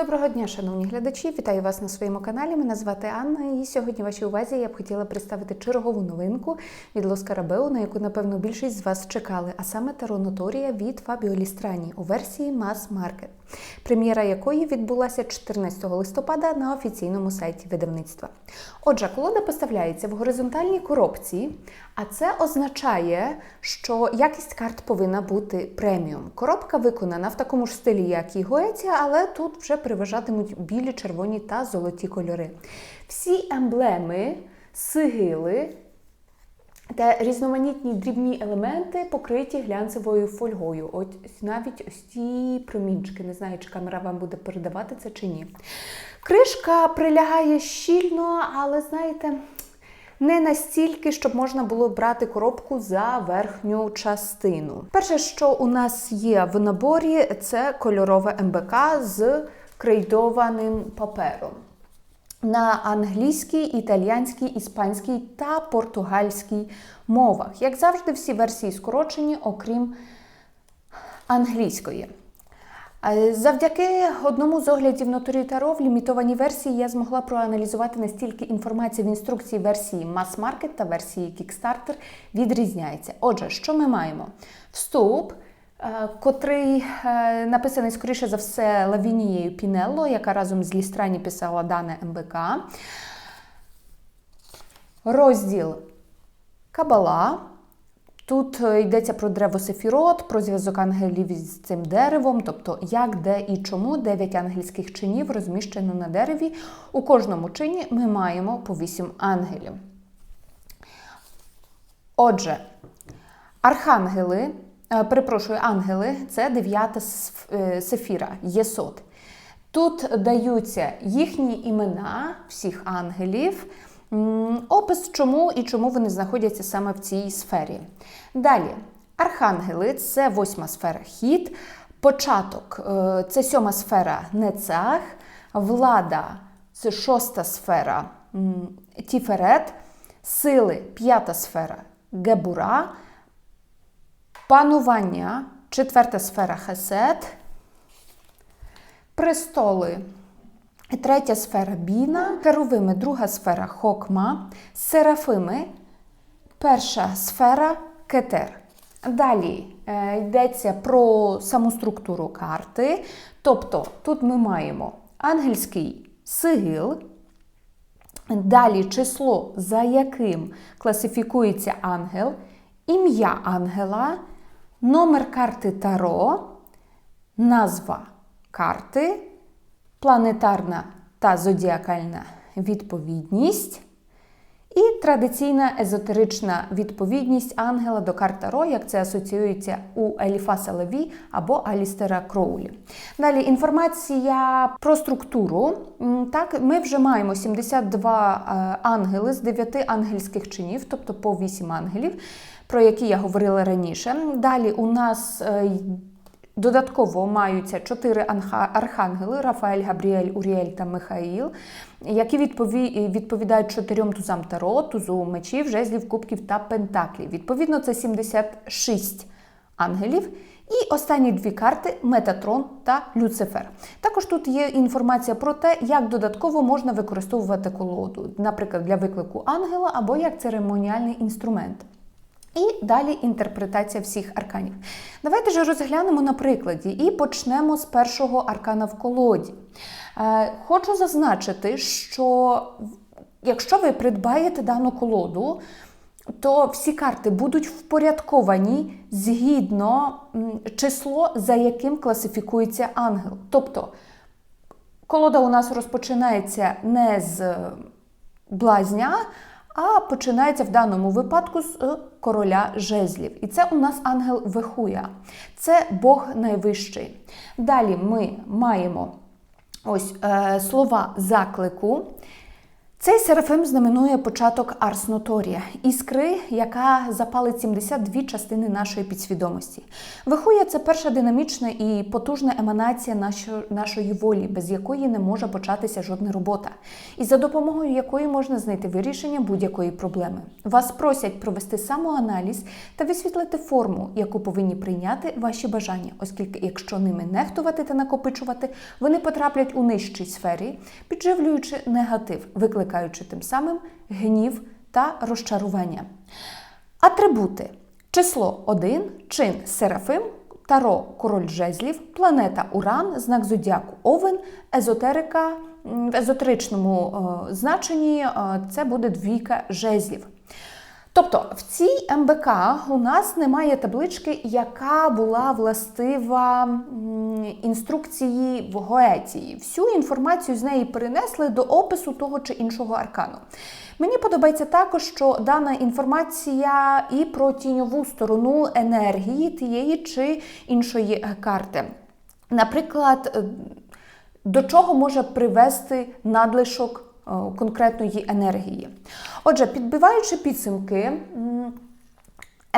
Доброго дня, шановні глядачі! Вітаю вас на своєму каналі. Мене звати Анна, і сьогодні вашій увазі я б хотіла представити чергову новинку від Лоскара Беу, на яку, напевно, більшість з вас чекали, а саме тароноторія від Фабіо Лістрані у версії Mass Market, прем'єра якої відбулася 14 листопада на офіційному сайті видавництва. Отже, колода поставляється в горизонтальній коробці, а це означає, що якість карт повинна бути преміум. Коробка виконана в такому ж стилі, як і Гоеція, але тут вже переважатимуть білі, червоні та золоті кольори. Всі емблеми, сигили та різноманітні дрібні елементи покриті глянцевою фольгою. От навіть ось ці промінчики. Не знаю, чи камера вам буде передавати це чи ні. Кришка прилягає щільно, але знаєте. Не настільки, щоб можна було брати коробку за верхню частину. Перше, що у нас є в наборі, це кольорове МБК з крейдованим папером. На англійській, італійській, іспанській та португальській мовах. Як завжди, всі версії скорочені, окрім англійської. Е, Завдяки одному з оглядів Нотарі Таро в лімітованій версії я змогла проаналізувати настільки інформація в інструкції версії Market та версії Kickstarter відрізняється. Отже, що ми маємо? Вступ, котрий е, написаний, скоріше за все, Лавінією Пінелло, яка разом з Лістрані писала дане МБК. Розділ Кабала. Тут е, йдеться про древо Сефірот, про зв'язок ангелів із цим деревом, тобто як, де і чому дев'ять ангельських чинів розміщено на дереві. У кожному чині ми маємо по вісім ангелів. Отже, архангели, е, перепрошую, ангели це дев'ята е, сефіра, єсот. Тут даються їхні імена всіх ангелів. Опис, чому і чому вони знаходяться саме в цій сфері. Далі, архангели це восьма сфера хід, початок е, це сьома сфера нецах, влада це шоста сфера тіферет, сили п'ята сфера гебура, панування четверта сфера хесед, престоли. Третя сфера біна, керувими. Друга сфера хокма, серафими, перша сфера кетер. Далі е, йдеться про саму структуру карти. Тобто тут ми маємо ангельський сигил, далі число, за яким класифікується ангел, ім'я ангела, номер карти Таро, назва карти планетарна та зодіакальна відповідність і традиційна езотерична відповідність ангела до карт Таро, як це асоціюється у Еліфаса Леві або Алістера Кроулі. Далі інформація про структуру. Так, ми вже маємо 72 е, ангели з 9 ангельських чинів, тобто по 8 ангелів, про які я говорила раніше. Далі у нас е, Додатково маються чотири архангели Рафаель, Габріель, Уріель та Михаїл, які відповідають чотирьом тузам Таро, тузу мечів, жезлів, кубків та пентаклів. Відповідно, це 76 ангелів. І останні дві карти Метатрон та Люцифер. Також тут є інформація про те, як додатково можна використовувати колоду, наприклад, для виклику ангела або як церемоніальний інструмент. І далі інтерпретація всіх арканів. Давайте ж розглянемо на прикладі і почнемо з першого аркана в колоді. Е, хочу зазначити, що якщо ви придбаєте дану колоду, то всі карти будуть впорядковані згідно число, за яким класифікується ангел. Тобто колода у нас розпочинається не з блазня, а починається в даному випадку з е, короля жезлів. І це у нас ангел Вехуя. Це Бог найвищий. Далі ми маємо ось е, слова заклику. Цей серафим знаменує початок Арс Ноторія, іскри, яка запалить 72 частини нашої підсвідомості. Вихуя це перша динамічна і потужна еманація нашої, волі, без якої не може початися жодна робота, і за допомогою якої можна знайти вирішення будь-якої проблеми. Вас просять провести самоаналіз та висвітлити форму, яку повинні прийняти ваші бажання, оскільки, якщо ними нехтувати та накопичувати, вони потраплять у нижчій сфері, підживлюючи негатив, викликаючи тим самим гнів та розчарування. Атрибути: число 1, чин Серафим, Таро Король жезлів, планета Уран, знак зодіаку Овен, езотерика в езотеричному е, значенні е, це буде двійка жезлів. Тобто в цій МБК у нас немає таблички, яка була властива інструкції в Гоеції. Всю інформацію з неї перенесли до опису того чи іншого аркану. Мені подобається також, що дана інформація і про тіньову сторону енергії тієї чи іншої карти. Наприклад, е, до чого може привести надлишок конкретної енергії. Отже, підбиваючи підсумки,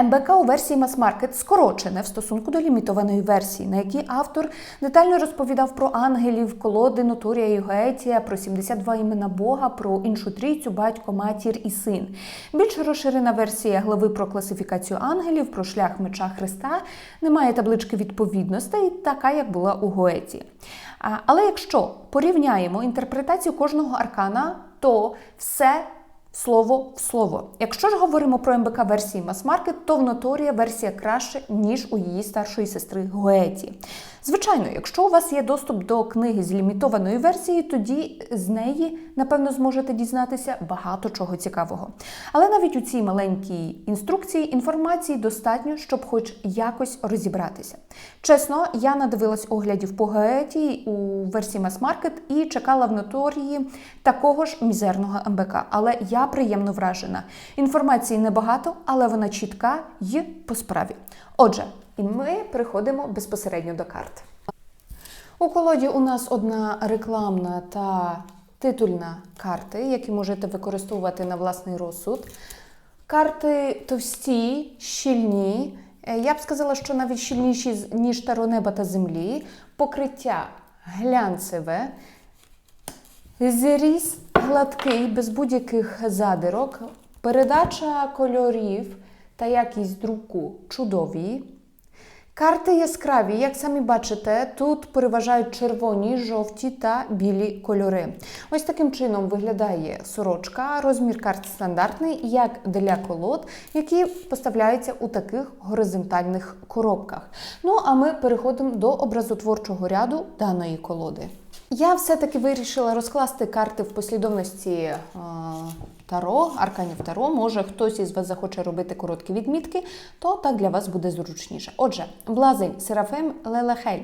МБК у версії Market скорочене в стосунку до лімітованої версії, на якій автор детально розповідав про ангелів, колоди, Нотурія і Гоетія, про 72 імена Бога, про іншу трійцю, батько, матір і син. Більш розширена версія глави про класифікацію ангелів, про шлях меча Христа, немає таблички відповідностей, така як була у Гоеті. Але якщо порівняємо інтерпретацію кожного аркана, то все слово в слово. Якщо ж говоримо про МБК версії мас-маркет, то в Ноторія версія краще, ніж у її старшої сестри Гоеті. Звичайно, якщо у вас є доступ до книги з лімітованої версії, тоді з неї, напевно, зможете дізнатися багато чого цікавого. Але навіть у цій маленькій інструкції інформації достатньо, щоб хоч якось розібратися. Чесно, я надивилась оглядів по Гоеті у версії Market і чекала в Noторії такого ж мізерного МБК. Але я приємно вражена. Інформації небагато, але вона чітка і по справі. Отже, і ми переходимо безпосередньо до карт. У колоді у нас одна рекламна та титульна карти, які можете використовувати на власний розсуд. Карти товсті, щільні. Е, Я б сказала, що навіть щільніші, ніж таро неба та землі. Покриття глянцеве. Зріз гладкий, без будь-яких задирок. Передача кольорів та якість друку чудові. Карти яскраві, як самі бачите, тут переважають червоні, жовті та білі кольори. Ось таким чином виглядає сорочка. Розмір карт стандартний, як для колод, які поставляються у таких горизонтальних коробках. Ну а ми переходимо до образотворчого ряду даної колоди. Я все-таки вирішила розкласти карти в послідовності е, Таро, арканів Таро. Може, хтось із вас захоче робити короткі відмітки, то так для вас буде зручніше. Отже, блазень Серафим Лелехель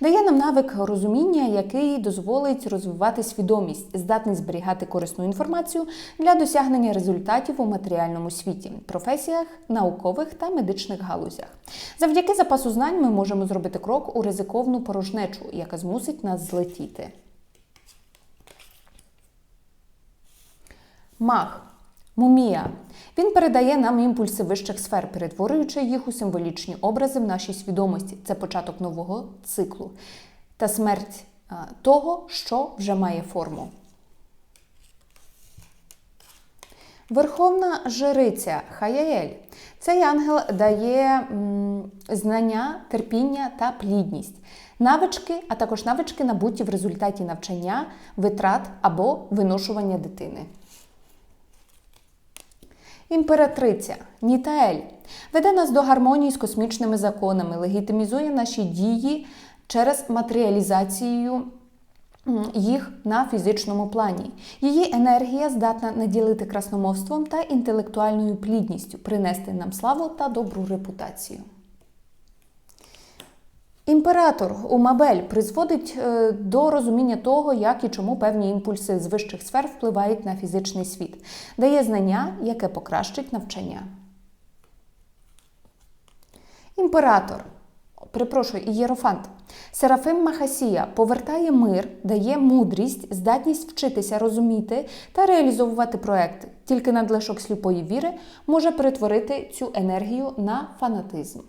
дає нам навик розуміння, який дозволить розвивати свідомість, здатний зберігати корисну інформацію для досягнення результатів у матеріальному світі, професіях, наукових та медичних галузях. Завдяки запасу знань ми можемо зробити крок у ризиковну порожнечу, яка змусить нас злетіти. Маг. Мумія. Він передає нам імпульси вищих сфер, перетворюючи їх у символічні образи в нашій свідомості. Це початок нового циклу та смерть того, що вже має форму. Верховна жриця Хаяель. Цей ангел дає знання, терпіння та плідність, навички, а також навички, набуті в результаті навчання, витрат або виношування дитини. Імператриця Нітаель веде нас до гармонії з космічними законами, легітимізує наші дії через матеріалізацію їх на фізичному плані. Її енергія здатна наділити красномовством та інтелектуальною плідністю, принести нам славу та добру репутацію. Імператор Умабель призводить е, до розуміння того, як і чому певні імпульси з вищих сфер впливають на фізичний світ, дає знання, яке покращить навчання. Імператор перепрошую, Єрофант. Серафим Махасія повертає мир, дає мудрість, здатність вчитися розуміти та реалізовувати проекти. Тільки надлишок сліпої віри може перетворити цю енергію на фанатизм.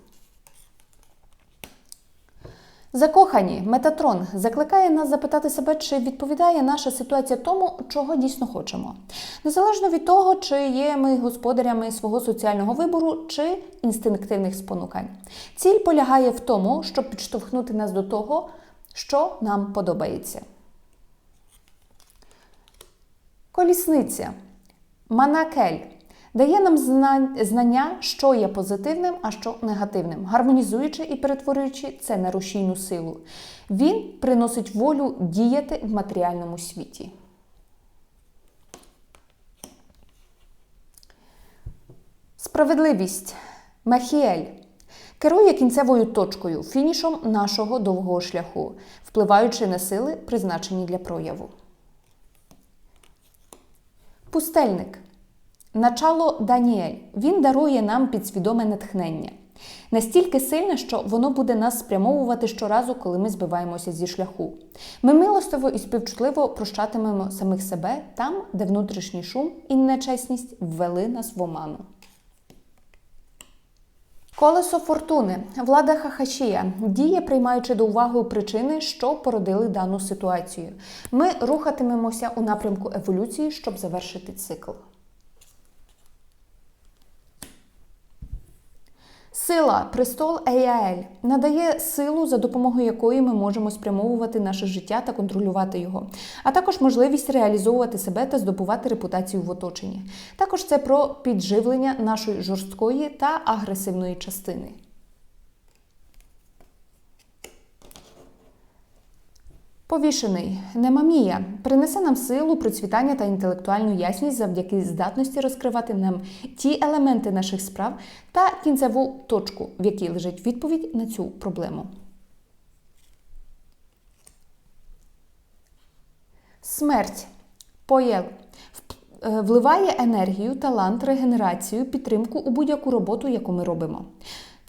Закохані Метатрон закликає нас запитати себе, чи відповідає наша ситуація тому, чого дійсно хочемо. Незалежно від того, чи є ми господарями свого соціального вибору чи інстинктивних спонукань. Ціль полягає в тому, щоб підштовхнути нас до того, що нам подобається. Колісниця Манакель дає нам знання, що є позитивним, а що негативним, гармонізуючи і перетворюючи це на рушійну силу. Він приносить волю діяти в матеріальному світі. Справедливість Махіель керує кінцевою точкою, фінішом нашого довгого шляху, впливаючи на сили, призначені для прояву. Пустельник Начало Даніель. Він дарує нам підсвідоме натхнення. Настільки сильне, що воно буде нас спрямовувати щоразу, коли ми збиваємося зі шляху. Ми милостиво і співчутливо прощатимемо самих себе там, де внутрішній шум і нечесність ввели нас в оману. Колесо фортуни, влада Хахашія, діє, приймаючи до уваги причини, що породили дану ситуацію. Ми рухатимемося у напрямку еволюції, щоб завершити цикл. Сила, престол Еяель надає силу, за допомогою якої ми можемо спрямовувати наше життя та контролювати його, а також можливість реалізовувати себе та здобувати репутацію в оточенні. Також це про підживлення нашої жорсткої та агресивної частини. Повішений Немамія принесе нам силу, процвітання та інтелектуальну ясність завдяки здатності розкривати нам ті елементи наших справ та кінцеву точку, в якій лежить відповідь на цю проблему. Смерть Поєл е, вливає енергію, талант, регенерацію, підтримку у будь-яку роботу, яку ми робимо.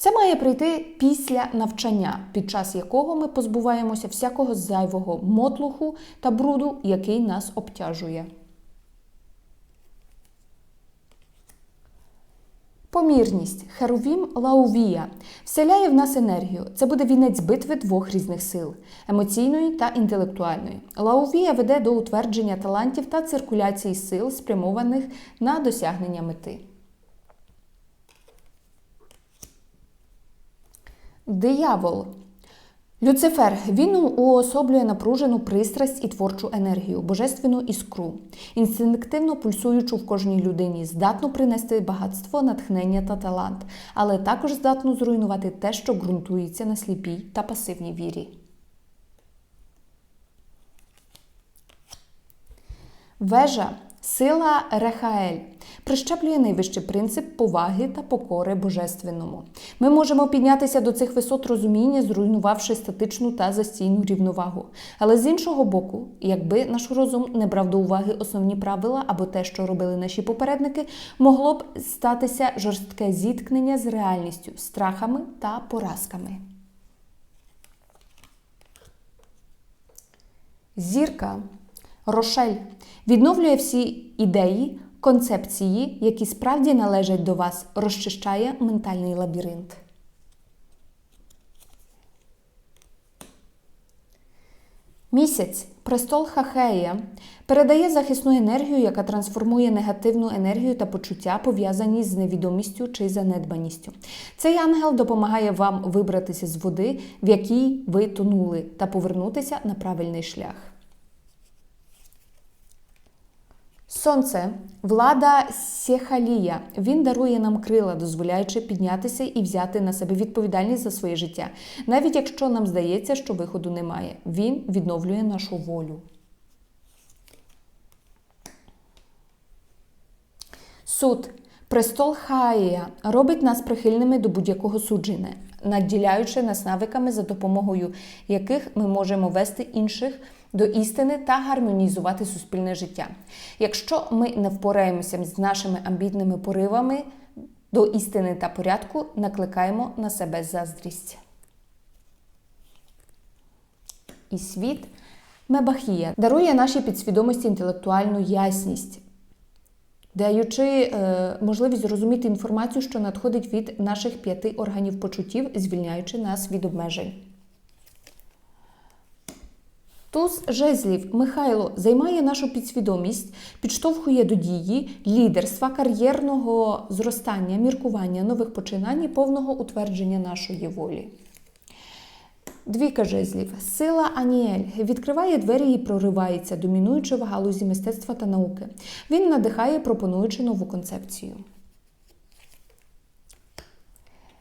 Це має прийти після навчання, під час якого ми позбуваємося всякого зайвого мотлуху та бруду, який нас обтяжує. Помірність Херувім Лаувія вселяє в нас енергію. Це буде вінець битви двох різних сил емоційної та інтелектуальної. Лаувія веде до утвердження талантів та циркуляції сил, спрямованих на досягнення мети. Диявол. Люцифер він уособлює напружену пристрасть і творчу енергію, божественну іскру, інстинктивно пульсуючу в кожній людині, здатну принести багатство, натхнення та талант, але також здатну зруйнувати те, що ґрунтується на сліпій та пасивній вірі. Вежа Сила Рехаель прищеплює найвищий принцип поваги та покори божественному. Ми можемо піднятися до цих висот розуміння, зруйнувавши статичну та застійну рівновагу. Але з іншого боку, якби наш розум не брав до уваги основні правила або те, що робили наші попередники, могло б статися жорстке зіткнення з реальністю, страхами та поразками. Зірка Рошель відновлює всі ідеї, концепції, які справді належать до вас, розчищає ментальний лабіринт. Місяць, престол Хахея, передає захисну енергію, яка трансформує негативну енергію та почуття, пов'язані з невідомістю чи занедбаністю. Цей ангел допомагає вам вибратися з води, в якій ви тонули, та повернутися на правильний шлях. Сонце, влада Сєхалія. Він дарує нам крила, дозволяючи піднятися і взяти на себе відповідальність за своє життя, навіть якщо нам здається, що виходу немає. Він відновлює нашу волю. Суд. Престол Хаїя робить нас прихильними до будь-якого судження, наділяючи нас навиками, за допомогою яких ми можемо вести інших до істини та гармонізувати суспільне життя. Якщо ми не впораємося з нашими амбітними поривами до істини та порядку, накликаємо на себе заздрість. і світ. Мебахія дарує нашій підсвідомості інтелектуальну ясність, даючи е, можливість зрозуміти інформацію, що надходить від наших п'яти органів почуттів, звільняючи нас від обмежень. Туз жезлів Михайло займає нашу підсвідомість, підштовхує до дії, лідерства, кар'єрного зростання, міркування, нових починань і повного утвердження нашої волі. Двійка жезлів. Сила Аніель відкриває двері і проривається, домінуючи в галузі мистецтва та науки. Він надихає, пропонуючи нову концепцію.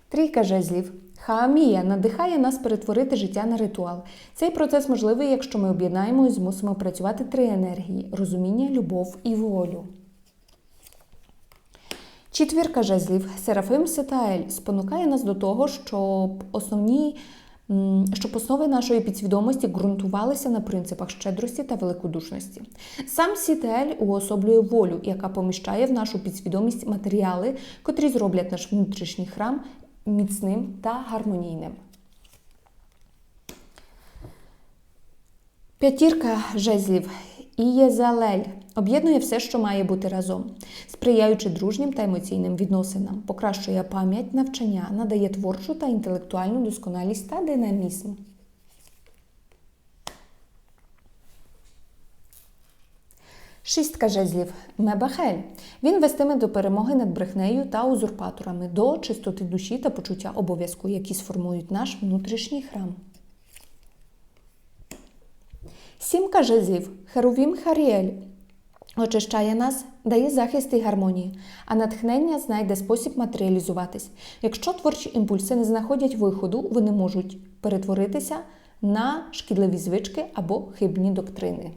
Трійка жезлів. Хаамія надихає нас перетворити життя на ритуал. Цей процес можливий, якщо ми об'єднаємо і змусимо працювати три енергії розуміння, любов і волю. Четвірка жезлів Серафим Сетаель спонукає нас до того, щоб основні щоб основи нашої підсвідомості ґрунтувалися на принципах щедрості та великодушності. Сам Сітель уособлює волю, яка поміщає в нашу підсвідомість матеріали, котрі зроблять наш внутрішній храм міцним та гармонійним. П'ятірка жезлів Ієзалель об'єднує все, що має бути разом, сприяючи дружнім та емоційним відносинам, покращує пам'ять, навчання, надає творчу та інтелектуальну досконалість та динамізм. Шістка жезлів Мебахель. Він вестиме до перемоги над брехнею та узурпаторами, до чистоти душі та почуття обов'язку, які сформують наш внутрішній храм. Сімка жезлів Херувім Харіель очищає нас, дає захист і гармонію, а натхнення знайде спосіб матеріалізуватись. Якщо творчі імпульси не знаходять виходу, вони можуть перетворитися на шкідливі звички або хибні доктрини.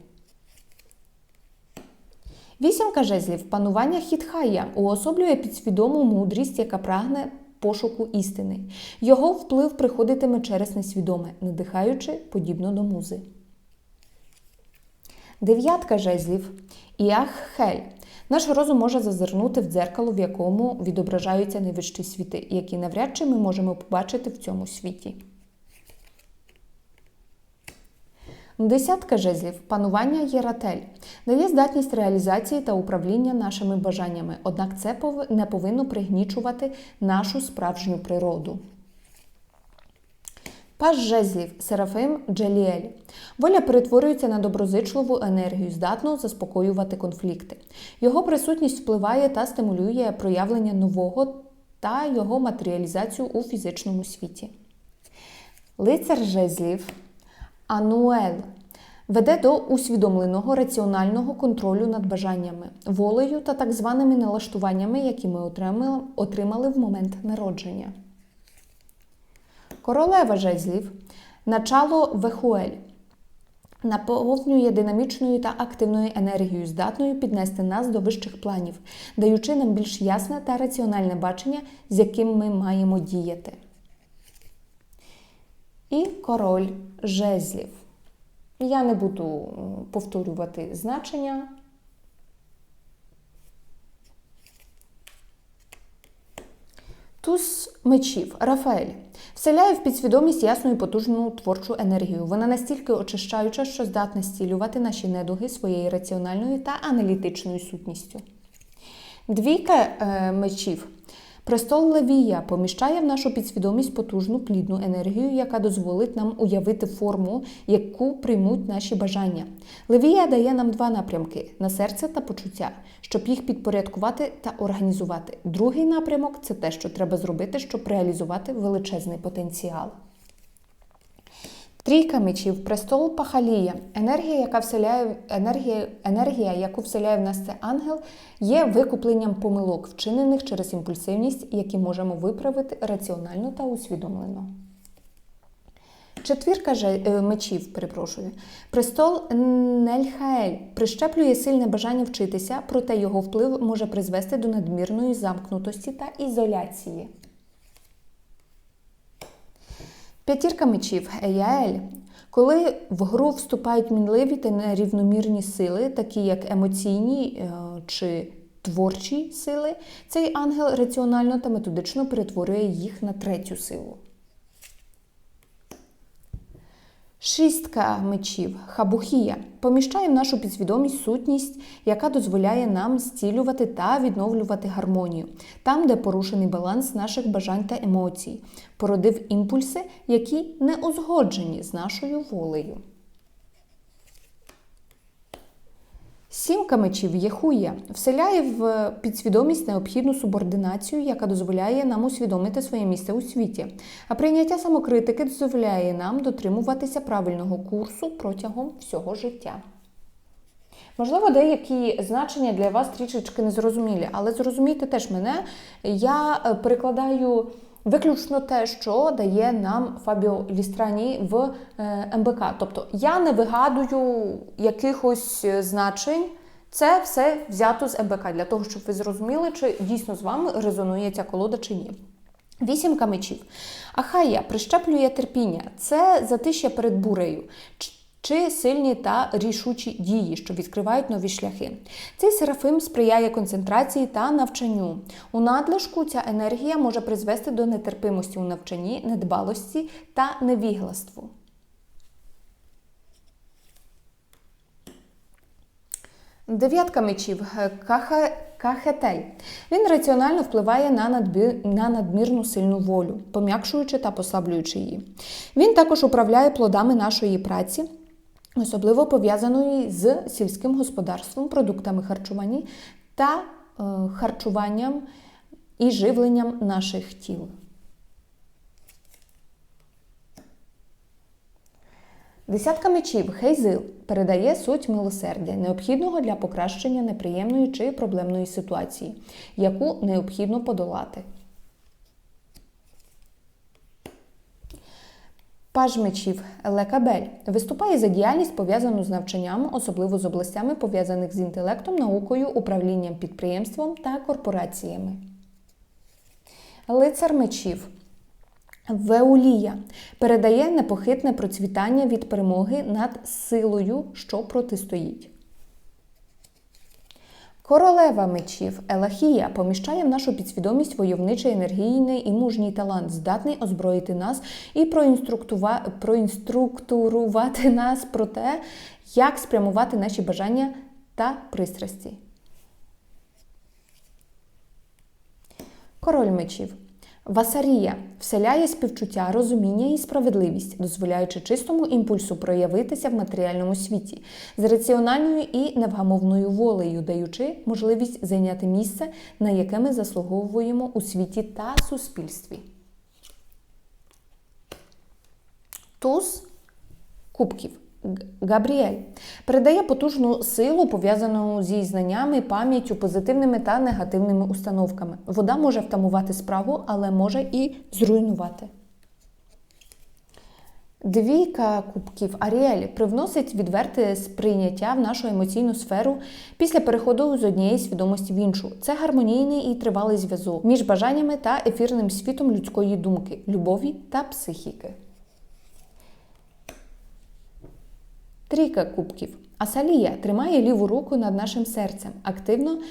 Вісімка жезлів панування хітхая уособлює підсвідому мудрість, яка прагне пошуку істини. Його вплив приходитиме через несвідоме, надихаючи подібно до музи. Дев'ятка жезлів Іаххель. Наш розум може зазирнути в дзеркало, в якому відображаються найвищі світи, які навряд чи ми можемо побачити в цьому світі. Десятка жезлів панування єратель дає здатність реалізації та управління нашими бажаннями, однак це не повинно пригнічувати нашу справжню природу. Паж жезлів Серафим Джеліель. Воля перетворюється на доброзичливу енергію, здатну заспокоювати конфлікти. Його присутність впливає та стимулює проявлення нового та його матеріалізацію у фізичному світі. Лицар жезлів Ануел веде до усвідомленого раціонального контролю над бажаннями, волею та так званими налаштуваннями, які ми отримали в момент народження. Королева жезлів начало Вехуель наповнює динамічною та активною енергією, здатною піднести нас до вищих планів, даючи нам більш ясне та раціональне бачення, з яким ми маємо діяти. І король жезлів. Я не буду повторювати значення. Туз мечів Рафаель вселяє в підсвідомість ясну і потужну творчу енергію. Вона настільки очищаюча, що здатна зцілювати наші недуги своєю раціональною та аналітичною сутністю. Двійка е, мечів. Престол Левія поміщає в нашу підсвідомість потужну плідну енергію, яка дозволить нам уявити форму, яку приймуть наші бажання. Левія дає нам два напрямки на серце та почуття, щоб їх підпорядкувати та організувати. Другий напрямок це те, що треба зробити, щоб реалізувати величезний потенціал. Трійка мечів, престол Пахалія, енергія, яка вселяє, енергія, енергія, яку вселяє в нас це ангел, є викупленням помилок, вчинених через імпульсивність, які можемо виправити раціонально та усвідомлено. Четвірка е, мечів, перепрошую. Престол Нельхаель прищеплює сильне бажання вчитися, проте його вплив може призвести до надмірної замкнутості та ізоляції. П'ятірка мечів Еяель. Коли в гру вступають мінливі та нерівномірні сили, такі як емоційні е, чи творчі сили, цей ангел раціонально та методично перетворює їх на третю силу. Шістка мечів хабухія. Поміщає в нашу підсвідомість сутність, яка дозволяє нам зцілювати та відновлювати гармонію, там, де порушений баланс наших бажань та емоцій, породив імпульси, які не узгоджені з нашою волею. Сімка мечів Єхуя вселяє в підсвідомість необхідну субординацію, яка дозволяє нам усвідомити своє місце у світі. А прийняття самокритики дозволяє нам дотримуватися правильного курсу протягом всього життя. Можливо, деякі значення для вас трішечки незрозумілі, але зрозумійте теж мене, я е, перекладаю виключно те, що дає нам Фабіо Лістрані в е, МБК. Тобто я не вигадую якихось е, значень. Це все взято з МБК для того, щоб ви зрозуміли, чи дійсно з вами резонує ця колода чи ні. Вісімка мечів. Ахая прищеплює терпіння. Це затища перед бурею. Чи сильні та рішучі дії, що відкривають нові шляхи. Цей серафим сприяє концентрації та навчанню. У надлишку ця енергія може призвести до нетерпимості у навчанні, недбалості та невігластву. Дев'ятка мечів Каха... Кахетель. Він раціонально впливає на, надбір... на надмірну сильну волю, пом'якшуючи та послаблюючи її. Він також управляє плодами нашої праці, особливо пов'язаної з сільським господарством, продуктами харчування та е, харчуванням і живленням наших тіл. Десятка мечів Хейзил передає суть милосердя, необхідного для покращення неприємної чи проблемної ситуації, яку необхідно подолати. Паж мечів Лекабель виступає за діяльність, пов'язану з навчанням, особливо з областями, пов'язаних з інтелектом, наукою, управлінням підприємством та корпораціями. Лицар мечів Веулія передає непохитне процвітання від перемоги над силою, що протистоїть. Королева мечів Елахія поміщає в нашу підсвідомість войовничий енергійний і мужній талант, здатний озброїти нас і проінструктурувати нас про те, як спрямувати наші бажання та пристрасті. Король мечів Васарія вселяє співчуття, розуміння і справедливість, дозволяючи чистому імпульсу проявитися в матеріальному світі з раціональною і невгамовною волею, даючи можливість зайняти місце, на яке ми заслуговуємо у світі та суспільстві. Туз кубків. Габріель передає потужну силу, пов'язану зі знаннями, пам'яттю, позитивними та негативними установками. Вода може втамувати справу, але може і зруйнувати. Двійка кубків Аріель привносить відверте сприйняття в нашу емоційну сферу після переходу з однієї свідомості в іншу. Це гармонійний і тривалий зв'язок між бажаннями та ефірним світом людської думки, любові та психіки. Трійка кубків. Асалія тримає ліву руку над нашим серцем, активно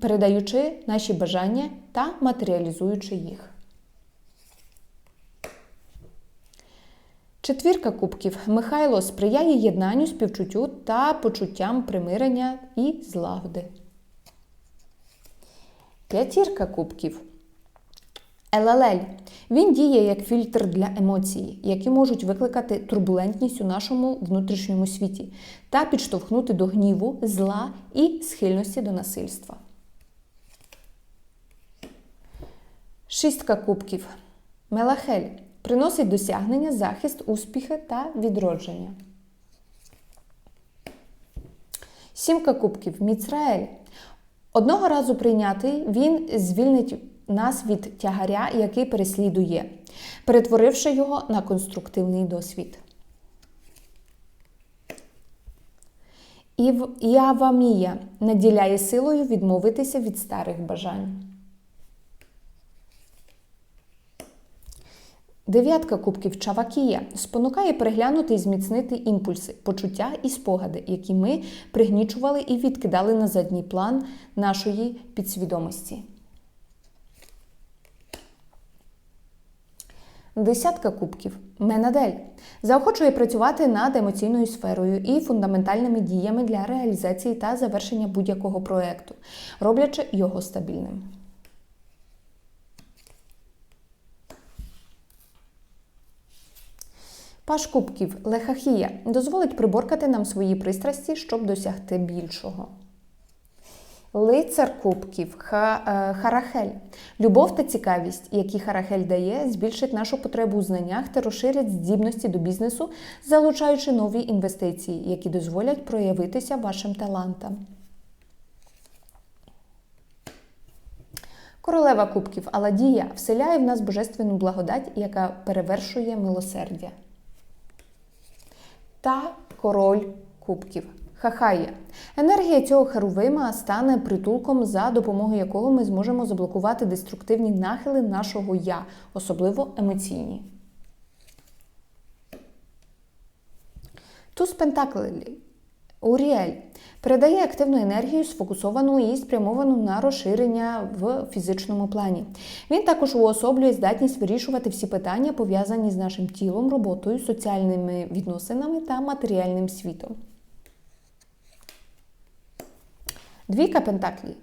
передаючи наші бажання та матеріалізуючи їх. Четвірка кубків. Михайло сприяє єднанню, співчуттю та почуттям примирення і злагоди. П'ятірка кубків. Елелель. Він діє як фільтр для емоцій, які можуть викликати турбулентність у нашому внутрішньому світі та підштовхнути до гніву, зла і схильності до насильства. Шістка кубків. Мелахель приносить досягнення, захист, успіхи та відродження. Сімка кубків. Міцраель. Одного разу прийнятий, він звільнить нас від тягаря, який переслідує, перетворивши його на конструктивний досвід. Іавамія наділяє силою відмовитися від старих бажань. Дев'ятка кубків Чавакія спонукає переглянути і зміцнити імпульси, почуття і спогади, які ми пригнічували і відкидали на задній план нашої підсвідомості. Десятка кубків. Менадель заохочує працювати над емоційною сферою і фундаментальними діями для реалізації та завершення будь-якого проєкту, роблячи його стабільним. Паш кубків лехахія дозволить приборкати нам свої пристрасті, щоб досягти більшого. Лицар кубків е, Харахель. Любов та цікавість, які Харахель дає, збільшить нашу потребу у знаннях та розширять здібності до бізнесу, залучаючи нові інвестиції, які дозволять проявитися вашим талантам. Королева кубків Аладія вселяє в нас божественну благодать, яка перевершує милосердя. Та король кубків. Хахая. Енергія цього херувима стане притулком, за допомогою якого ми зможемо заблокувати деструктивні нахили нашого я, особливо емоційні. Туз Пентаклі. Уріель передає активну енергію, сфокусовану і спрямовану на розширення в фізичному плані. Він також уособлює здатність вирішувати всі питання, пов'язані з нашим тілом, роботою, соціальними відносинами та матеріальним світом. Двійка Пентаклі.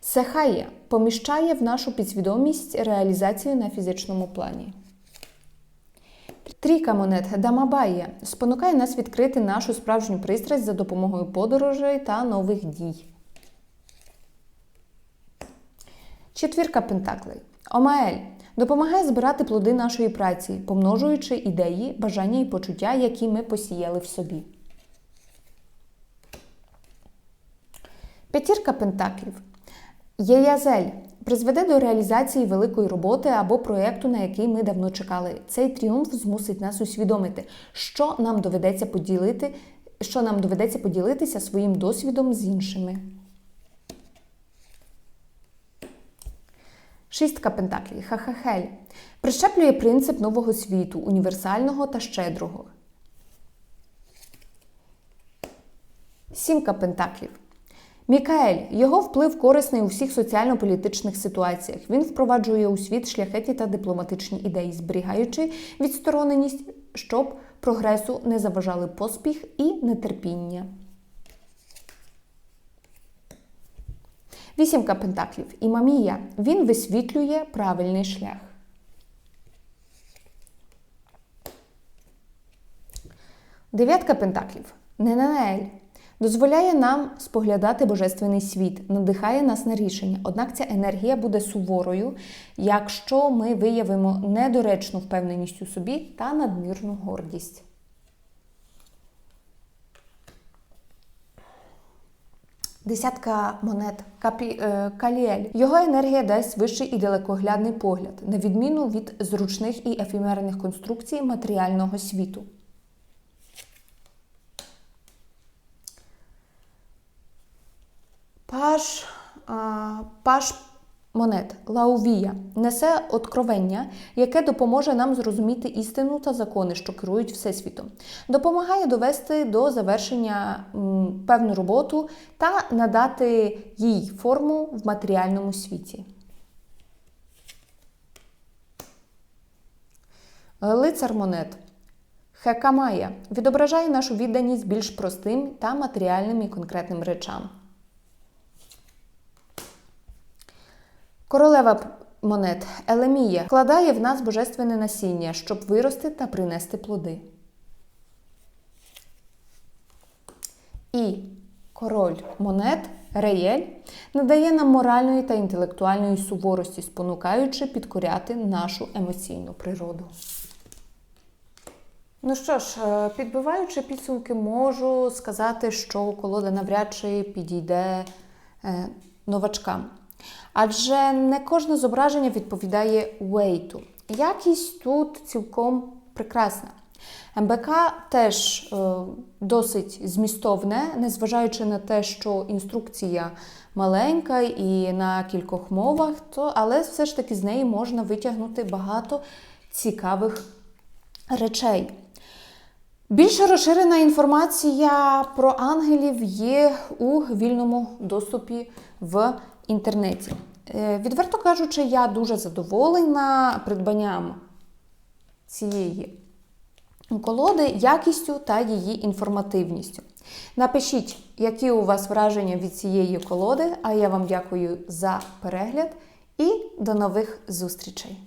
Сехая поміщає в нашу підсвідомість реалізацію на фізичному плані. Трійка монет Дамабая спонукає нас відкрити нашу справжню пристрасть за допомогою подорожей та нових дій. Четвірка Пентаклей. Омаель допомагає збирати плоди нашої праці, помножуючи ідеї, бажання і почуття, які ми посіяли в собі. П'ятірка Пентаклів. Єязель призведе до реалізації великої роботи або проєкту, на який ми давно чекали. Цей тріумф змусить нас усвідомити, що нам доведеться поділити, що нам доведеться поділитися своїм досвідом з іншими. Шістка Пентаклів. Хахахель прищеплює принцип нового світу, універсального та щедрого. Сімка Пентаклів. Мікаель його вплив корисний у всіх соціально-політичних ситуаціях. Він впроваджує у світ шляхетні та дипломатичні ідеї, зберігаючи відстороненість, щоб прогресу не заважали поспіх і нетерпіння. Вісімка пентаклів. Імамія. Він висвітлює правильний шлях. Дев'ятка пентаклів. Ненаель дозволяє нам споглядати божественний світ, надихає нас на рішення. Однак ця енергія буде суворою, якщо ми виявимо недоречну впевненість у собі та надмірну гордість. Десятка монет Капі, е, Каліель. Його енергія дасть вищий і далекоглядний погляд, на відміну від зручних і ефемерних конструкцій матеріального світу. Паш, паш монет Лаувія несе откровення, яке допоможе нам зрозуміти істину та закони, що керують Всесвітом, допомагає довести до завершення певну роботу та надати їй форму в матеріальному світі. Лицар монет. Хекамая відображає нашу відданість більш простим та матеріальним і конкретним речам. Королева монет Елемія вкладає в нас божественне насіння, щоб вирости та принести плоди. І король монет Реєль надає нам моральної та інтелектуальної суворості, спонукаючи підкоряти нашу емоційну природу. Ну що ж, е, підбиваючи підсумки, можу сказати, що колода навряд чи підійде е, новачкам. Адже не кожне зображення відповідає вейту. Якість тут цілком прекрасна. МБК теж е, досить змістовне, незважаючи на те, що інструкція маленька і на кількох мовах, то, але все ж таки з неї можна витягнути багато цікавих речей. Більше розширена інформація про ангелів є у вільному доступі в інтернеті. Е, відверто кажучи, я дуже задоволена придбанням цієї колоди якістю та її інформативністю. Напишіть, які у вас враження від цієї колоди, а я вам дякую за перегляд і до нових зустрічей!